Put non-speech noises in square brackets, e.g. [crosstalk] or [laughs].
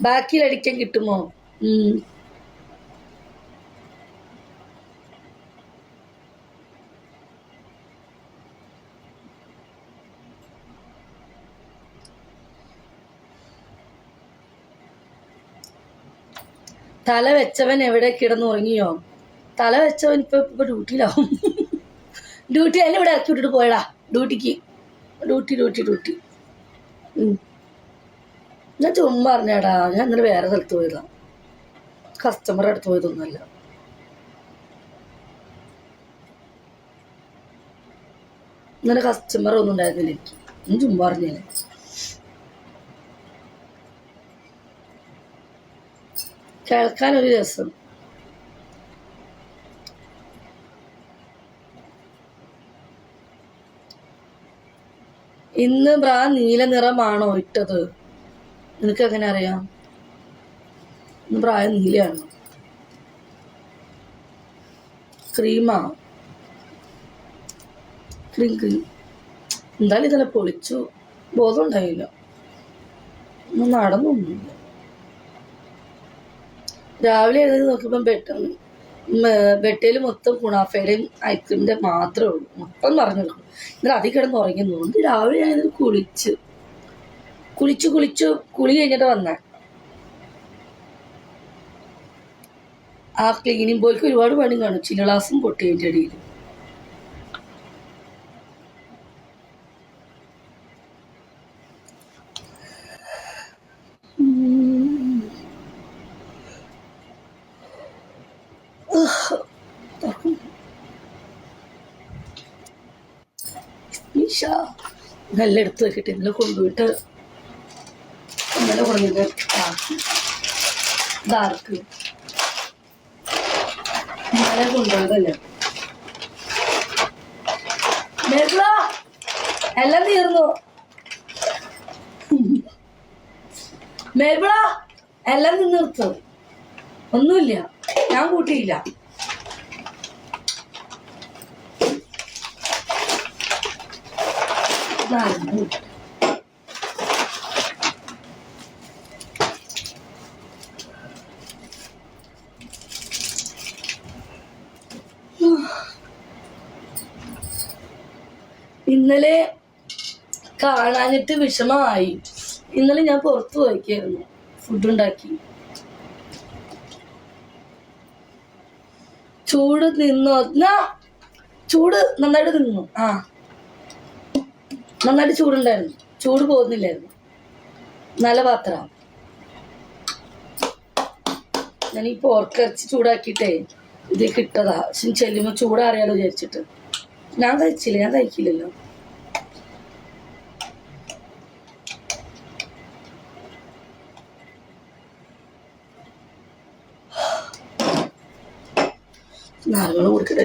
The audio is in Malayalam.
ബാക്കിൽ അടിക്കാൻ കിട്ടുമോ തല വെച്ചവൻ എവിടെ കിടന്നുറങ്ങിയോ തല വെച്ചവൻ ഇപ്പൊ ഇപ്പൊ ഡ്യൂട്ടിയിലാവും. [laughs] ഡ്യൂട്ടി അല്ല ഇവിടെ ഇറക്കി വിട്ടിട്ട് പോയടാ. ഡ്യൂട്ടിക്ക്. Duty duty duty. ഞാൻ ചുമ്മാ അറിഞ്ഞാടാ ഞാൻ ഇന്നലെ വേറെ സ്ഥലത്ത് പോയതാ. കസ്റ്റമർ അടുത്ത് പോയതൊന്നുമല്ല. ഇന്നലെ കസ്റ്റമർ ഒന്നും ഉണ്ടായിരുന്നില്ല എനിക്ക്. ഞാൻ ചുമ്മാ പറഞ്ഞേ കേൾക്കാനൊരു രസം. ഇന്ന് ബ്രാ നീല നിറമാണോ ഇട്ടത്? നിനക്ക് എങ്ങനെ അറിയാം ഇന്ന് പ്രായം നീലയാണ്. ക്രീമാ. Cream cream. എന്തായാലും ഇതെല്ലാം പൊളിച്ചു. ബോധം ഉണ്ടായില്ല ഒന്നും നടന്നൊന്നുമില്ല. രാവിലെ എഴുതി നോക്കിയപ്പം ബെട്ടാണ് ബെട്ടയിൽ മൊത്തം കുണാഫയുടെയും ഐസ്ക്രീമിന്റെ മാത്രമേ ഉള്ളൂ. മൊത്തം പറഞ്ഞു കൊടുക്കും. എന്നിട്ട് അതിൽ കിടന്ന് ഉറങ്ങി. തോന്നി രാവിലെ ഞാനിത് കുളിച്ച് കുളിച്ചു കുളിച്ചു കുളി കഴിഞ്ഞിട്ട് വന്നേ. ആ ക്ലീനിങ് ബോയ്ക്ക് ഒരുപാട് പണി കാണും. ചിലളാസും പൊട്ടി അതിന്റെ അടിയിൽ നല്ല എടുത്ത് വെക്കട്ടെ. ഇന്നലെ കൊണ്ടുപോയിട്ട് ഇന്നലെ കുറഞ്ഞത്. ഡാർക്ക് കൊണ്ടുപോയതല്ലേ? മേഘ്ല, എല്ലാം തീർന്നു. മേൽബിള എല്ലാം നിന്ന് നിർത്തും. ഒന്നുമില്ല. ഞാൻ കൂട്ടിയില്ല. ഇതായിരുന്നു. ഇന്നലെ കാണാനിട്ട് വിഷമമായി. ഇന്നലെ ഞാൻ പുറത്തു പോയിക്കായിരുന്നു. ഫുഡ് ഉണ്ടാക്കി. ചൂട് നിന്നോ? എന്നാ ചൂട് നന്നായിട്ട് നിന്നു. ആ. നന്നായിട്ട് ചൂടുണ്ടായിരുന്നു. ചൂട് പോകുന്നില്ലായിരുന്നു. നല്ല പാത്രം. ഞാൻ ഈ പോർക്കിറച്ചി ചൂടാക്കിയിട്ടേ ഇത് കിട്ടതാ. ചെല്ലുമ്പോൾ ചൂടാറിയാലോ വിചാരിച്ചിട്ട്. ഞാൻ കഴിച്ചില്ല ഞാൻ കഴിക്കില്ലല്ലോ. നാളുകൾ കൊടുക്കട്ടെ